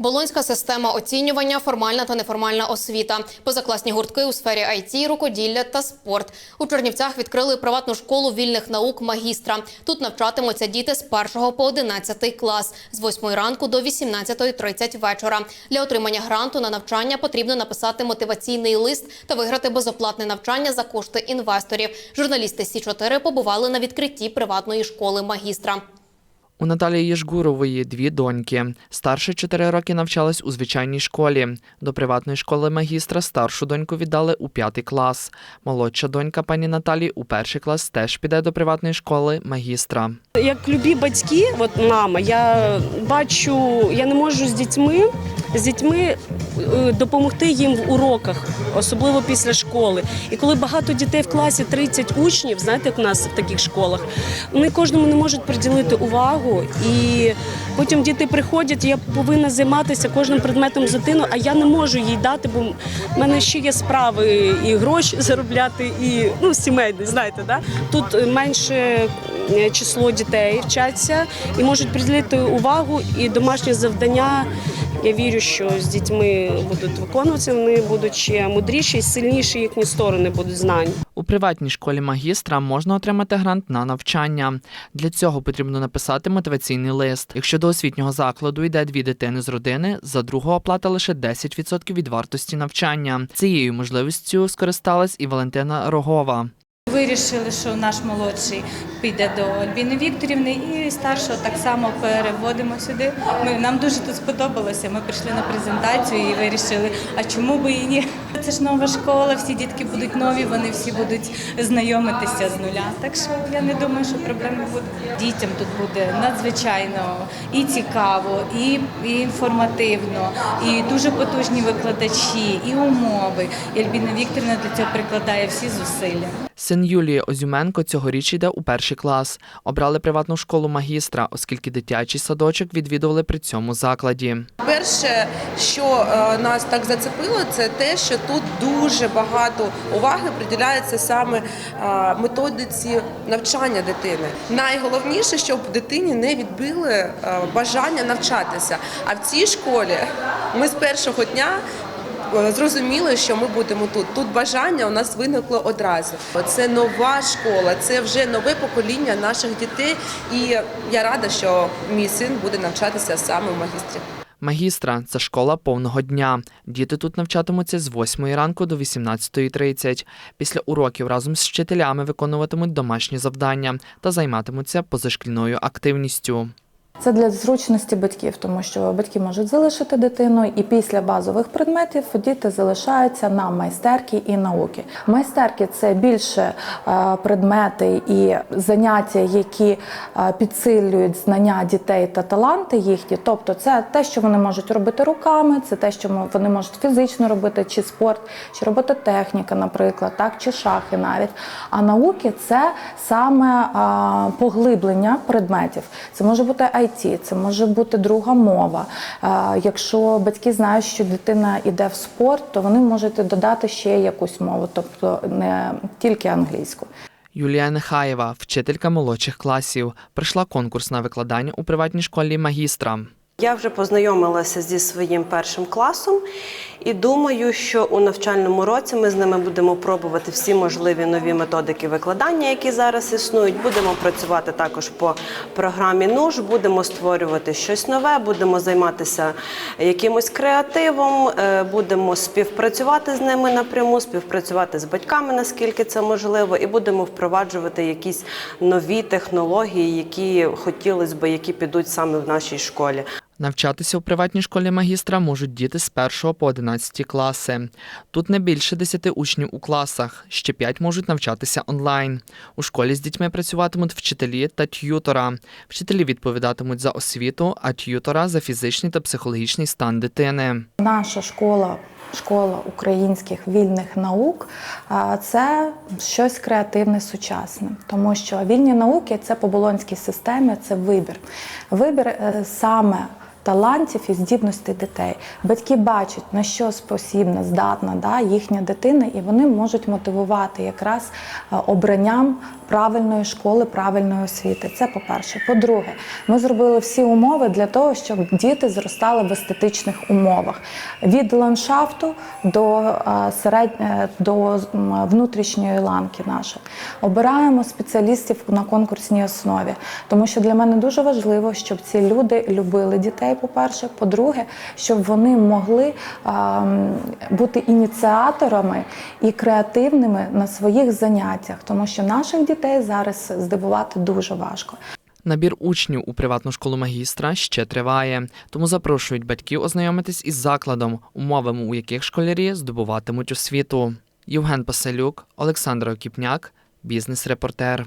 Болонська система оцінювання, формальна та неформальна освіта, позакласні гуртки у сфері IT, рукоділля та спорт. У Чернівцях відкрили приватну школу вільних наук магістра. Тут навчатимуться діти з 1 по 11 клас з 8 ранку до 18.30 вечора. Для отримання гранту на навчання потрібно написати мотиваційний лист та виграти безоплатне навчання за кошти інвесторів. Журналісти Сі 4 побували на відкритті приватної школи магістра. У Наталії Єжгурової дві доньки. Старша чотири роки навчалась у звичайній школі. До приватної школи магістра старшу доньку віддали у п'ятий клас. Молодша донька пані Наталі у перший клас теж піде до приватної школи магістра. Як любі батьки, от мама, я бачу, я не можу з дітьми з дітьми е, допомогти їм в уроках, особливо після школи. І коли багато дітей в класі 30 учнів, знаєте, як у нас в таких школах, вони кожному не можуть приділити увагу. І потім діти приходять, я повинна займатися кожним предметом з дитиною, а я не можу їй дати, бо в мене ще є справи і гроші заробляти, і ну сімейні, знаєте, да? тут е, менше е, число дітей вчаться і можуть приділити увагу і домашні завдання. Я вірю, що з дітьми будуть виконуватися, вони будуть ще мудріші і сильніші їхні сторони будуть знань. У приватній школі магістра можна отримати грант на навчання. Для цього потрібно написати мотиваційний лист. Якщо до освітнього закладу йде дві дитини з родини, за другого оплата лише 10% від вартості навчання. Цією можливістю скористалась і Валентина Рогова. Вирішили, що наш молодший піде до Альбіни Вікторівни і старшого так само переводимо сюди. Ми, нам дуже тут сподобалося. Ми прийшли на презентацію і вирішили, а чому би і ні? Це ж нова школа, всі дітки будуть нові, вони всі будуть знайомитися з нуля. Так що я не думаю, що проблем не буде. Дітям тут буде надзвичайно і цікаво, і, і інформативно, і дуже потужні викладачі, і умови. І Альбіна Вікторівна для цього прикладає всі зусилля. Син Юлії Озюменко цьогоріч йде у перший клас. Обрали приватну школу магістра, оскільки дитячий садочок відвідували при цьому закладі. Перше, що е, нас так зацепило, це те, що тут дуже багато уваги приділяється саме е, методиці навчання дитини. Найголовніше, щоб дитині не відбили е, бажання навчатися. А в цій школі ми з першого дня. Е, Зрозуміли, що ми будемо тут. Тут бажання у нас виникло одразу. Це нова школа, це вже нове покоління наших дітей. І я рада, що мій син буде навчатися саме в магістрі. Магістра це школа повного дня. Діти тут навчатимуться з 8 ранку до 18.30. Після уроків разом з вчителями виконуватимуть домашні завдання та займатимуться позашкільною активністю. Це для зручності батьків, тому що батьки можуть залишити дитину, і після базових предметів діти залишаються на майстерки і науки. Майстерки це більше е, предмети і заняття, які е, підсилюють знання дітей та таланти їхні. Тобто, це те, що вони можуть робити руками, це те, що вони можуть фізично робити, чи спорт, чи робототехніка, наприклад, так, чи шахи навіть. А науки це саме е, поглиблення предметів. Це може бути IT, це може бути друга мова. Е, Якщо батьки знають, що дитина йде в спорт, то вони можуть додати ще якусь мову, тобто не тільки англійську. Юлія Нехаєва, вчителька молодших класів, пройшла конкурс на викладання у приватній школі магістра. Я вже познайомилася зі своїм першим класом і думаю, що у навчальному році ми з ними будемо пробувати всі можливі нові методики викладання, які зараз існують. Будемо працювати також по програмі НУЖ, будемо створювати щось нове, будемо займатися якимось креативом, е, будемо співпрацювати з ними напряму, співпрацювати з батьками, наскільки це можливо, і будемо впроваджувати якісь нові технології, які хотілося б, які підуть саме в нашій школі. Навчатися у приватній школі магістра можуть діти з 1 по 11 класи. Тут не більше 10 учнів у класах, ще 5 можуть навчатися онлайн. У школі з дітьми працюватимуть вчителі та т'ютора. Вчителі відповідатимуть за освіту, а т'ютора за фізичний та психологічний стан дитини. Наша школа, школа українських вільних наук, це щось креативне, сучасне, тому що вільні науки це по болонській системі, це вибір. Вибір е, саме талантів і здібностей дітей. Батьки бачать, на що спосібна, здатна да, їхня дитина, і вони можуть мотивувати якраз е, обранням правильної школи, правильної освіти. Це по-перше. По-друге, ми зробили всі умови для того, щоб діти зростали в естетичних умовах від ландшафту до, е, серед... е, до внутрішньої ланки нашої. Обираємо спеціалістів на конкурсній основі, тому що для мене дуже важливо, щоб ці люди любили дітей. По-перше, по-друге, щоб вони могли а, бути ініціаторами і креативними на своїх заняттях, тому що наших дітей зараз здивувати дуже важко. Набір учнів у приватну школу магістра ще триває, тому запрошують батьків ознайомитись із закладом, умовами у яких школярі здобуватимуть освіту. Євген Паселюк, Олександр Окіпняк, бізнес-репортер.